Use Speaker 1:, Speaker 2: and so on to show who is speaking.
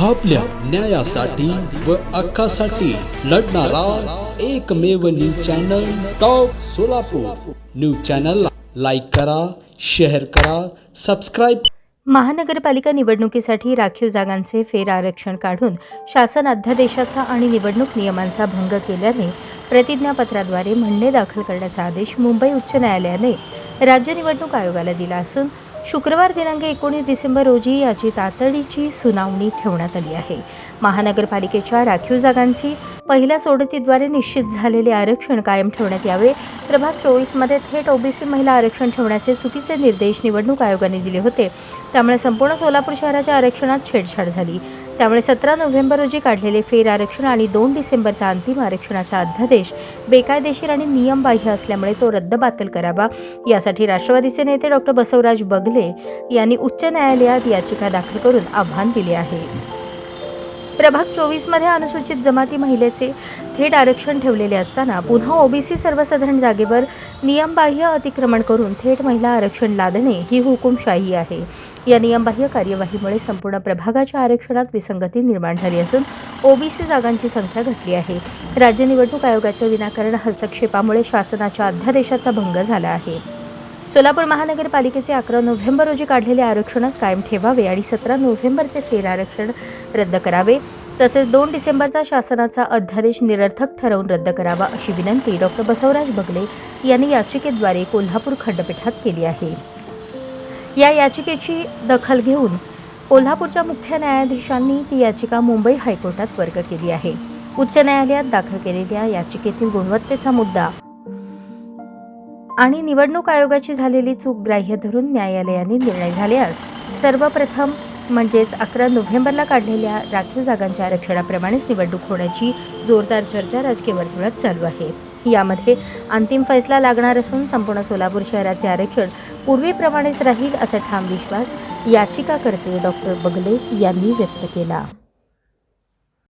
Speaker 1: आपल्या न्यायासाठी व हक्कासाठी लढणारा एकमेव news channel top Solapur. News चॅनलला लाईक करा शेअर करा सबस्क्राईब
Speaker 2: महानगरपालिका निवडणुकीसाठी राखीव जागांचे फेर आरक्षण काढून शासन अध्यादेशाचा आणि निवडणूक नियमांचा भंग केल्याने प्रतिज्ञापत्राद्वारे म्हणणे दाखल करण्याचा आदेश मुंबई उच्च न्यायालयाने राज्य निवडणूक आयोगाला दिला असून शुक्रवार दिनांक एकोणीस डिसेंबर रोजी याची तातडीची सुनावणी ठेवण्यात आली आहे. महानगरपालिकेच्या राखीव जागांची पहिल्या सोडतीद्वारे निश्चित झालेले आरक्षण कायम ठेवण्यात यावे. प्रभाग चोवीसमध्ये थेट ओबीसी महिला आरक्षण ठेवण्याचे चुकीचे निर्देश निवडणूक आयोगाने दिले होते. त्यामुळे संपूर्ण सोलापूर शहराच्या आरक्षणात छेडछाड झाली. त्यामुळे सतरा नोव्हेंबर रोजी काढलेले फेर आरक्षण आणि दोन डिसेंबरचा अंतिम आरक्षणाचा अध्यादेश बेकायदेशीर आणि नियमबाह्य असल्यामुळे तो रद्दबातल करावा. यासाठी राष्ट्रवादीचे नेते डॉक्टर बसवराज बगले यांनी उच्च न्यायालयात याचिका दाखल करून आव्हान दिले आहे. प्रभाग चोवीसमध्ये अनुसूचित जमाती महिलेचे थेट आरक्षण ठेवलेले असताना पुन्हा ओबीसी सर्वसाधारण जागेवर नियमबाह्य अतिक्रमण करून थेट महिला आरक्षण लादणे ही हुकुमशाही आहे. या नियमबाह्य कार्यवाहीमुळे संपूर्ण प्रभागाच्या आरक्षणात विसंगती निर्माण झाली असून ओबीसी जागांची संख्या घटली आहे. राज्य निवडणूक आयोगाच्या विनाकारण हस्तक्षेपामुळे शासनाच्या अध्यादेशाचा भंग झाला आहे. सोलापूर महानगरपालिकेचे अकरा नोव्हेंबर रोजी काढलेले आरक्षणच कायम ठेवावे आणि सतरा नोव्हेंबरचे फेर आरक्षण रद्द करावे. तसेच दोन डिसेंबरचा शासनाचा अध्यादेश निरर्थक ठरवून रद्द करावा अशी विनंती डॉक्टर बसवराज बगले यांनी याचिकेद्वारे कोल्हापूर खंडपीठात केली आहे. या याचिकेची दखल घेऊन कोल्हापूरच्या मुख्य न्यायाधीशांनी ती याचिका मुंबई हायकोर्टात वर्ग केली आहे. उच्च न्यायालयात दाखल केलेल्या याचिकेतील गुणवत्तेचा मुद्दा आणि निवडणूक आयोगाची झालेली चूक ग्राह्य धरून न्यायालयाने निर्णय झाल्यास सर्वप्रथम म्हणजेच अकरा नोव्हेंबरला काढलेल्या राखीव जागांच्या आरक्षणाप्रमाणेच निवडणूक होण्याची जोरदार चर्चा राजकीय वर्तुळात चालू आहे. यामध्ये अंतिम फैसला लागणार असून संपूर्ण सोलापूर शहराचे आरक्षण पूर्वीप्रमाणेच राहील असा ठाम विश्वास याचिकाकर्ते डॉक्टर बगले यांनी व्यक्त केला.